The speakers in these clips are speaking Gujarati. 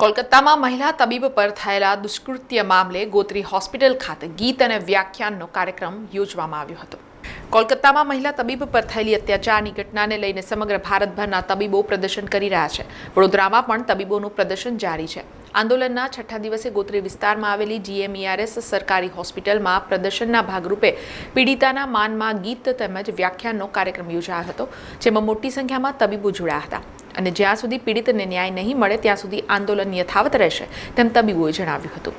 કોલકાતામાં મહિલા તબીબ પર થયેલા દુષ્કૃત્ય મામલે ગોત્રી હોસ્પિટલ ખાતે ગીત અને વ્યાખ્યાનનો કાર્યક્રમ યોજવામાં આવ્યો હતો. કોલકાતામાં મહિલા તબીબ પર થયેલી અત્યાચારની ઘટનાને લઈને સમગ્ર ભારતભરના તબીબો પ્રદર્શન કરી રહ્યા છે. વડોદરામાં પણ તબીબોનું પ્રદર્શન જારી છે. આંદોલનના છઠ્ઠા દિવસે ગોત્રી વિસ્તારમાં આવેલી જીએમઈઆરએસ સરકારી હોસ્પિટલમાં પ્રદર્શનના ભાગરૂપે પીડિતાના માનમાં ગીત તેમજ વ્યાખ્યાનનો કાર્યક્રમ યોજાયો હતો, જેમાં મોટી સંખ્યામાં તબીબો જોડાયા હતા. અને જ્યાં સુધી પીડિતને ન્યાય નહીં મળે ત્યાં સુધી આંદોલન યથાવત રહેશે તેમ તબીબોએ જણાવ્યું હતું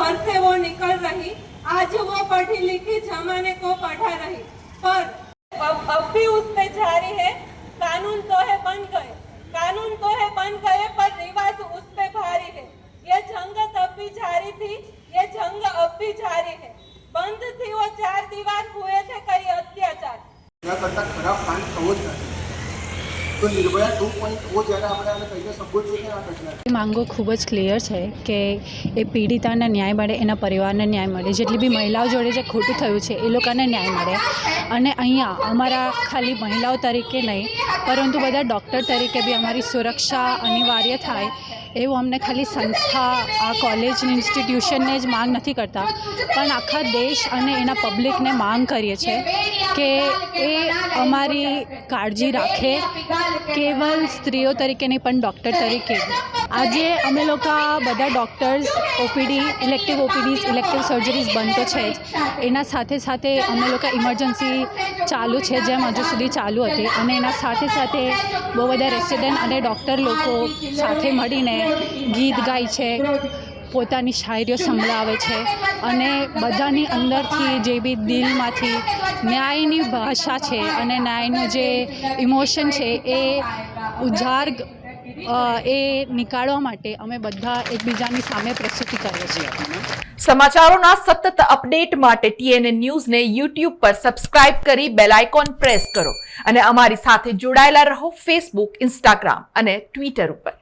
घर से वो निकल रही आज वो पढ़ी लिखी जमाने को पढ़ा रही पर अब अब भी उस पे जारी है कानून तो है बन गए कानून तो है बन गए पर रिवाज उस पे भारी है ये जंग तब भी जारी थी ये जंग अब भी जारी है बंद थी वो चार दीवार हुए थे कई अत्याचार એના કરતાં ખરાબ કાંડ થવો જ નથી તો માંગો ખૂબ જ ક્લિયર છે કે એ પીડિતાને ન્યાય મળે, એના પરિવારને ન્યાય મળે. જેટલી બી મહિલાઓ જોડે જે ખોટું થયું છે, એ લોકોને ન્યાય મળે. અને અહીંયા અમારા ખાલી મહિલાઓ તરીકે નહીં, પરંતુ બધા ડૉક્ટર તરીકે બી અમારી સુરક્ષા અનિવાર્ય થાય એવું અમને ખાલી સંસ્થા, આ કોલેજની ઇન્સ્ટિટ્યુશનને જ માંગ નથી કરતા. પણ આખા દેશ અને એના પબ્લિકને માંગ કરીએ છીએ કે એ અમારી કાળજી રાખે કેવલ સ્ત્રીઓ તરીકે નહીં, પણ ડૉક્ટર તરીકે. આજે અમે લોકો બધા doctors OPD elective OPDs elective surgeries બંધ તો છે જ. એના સાથે સાથે અમે લોકો ઇમરજન્સી ચાલુ છે, જેમ હજુ સુધી ચાલુ હતી. અને એના સાથે સાથે બહુ બધા રેસિડેન્ટ અને ડૉક્ટર લોકો સાથે મળીને ગીત ગાય છે. પોતાની શાયરીઓ સંભળાવે છે અને બધાની અંદરથી જે બી દિલમાંથી ન્યાયની ભાષા છે અને ન્યાયનું જે ઇમોશન છે એ ઉજાર એ નીકાળવા માટે અમે બધા એકબીજાની સામે પ્રસ્તુતિ કરીએ છીએ. સમાચારોના સતત અપડેટ માટે ટીએનએ ન્યૂઝને યુટ્યુબ પર સબસ્ક્રાઇબ કરી બેલ આઇકોન પ્રેસ કરો અને અમારી સાથે જોડાયેલા રહો ફેસબુક, ઇન્સ્ટાગ્રામ અને ટ્વિટર ઉપર.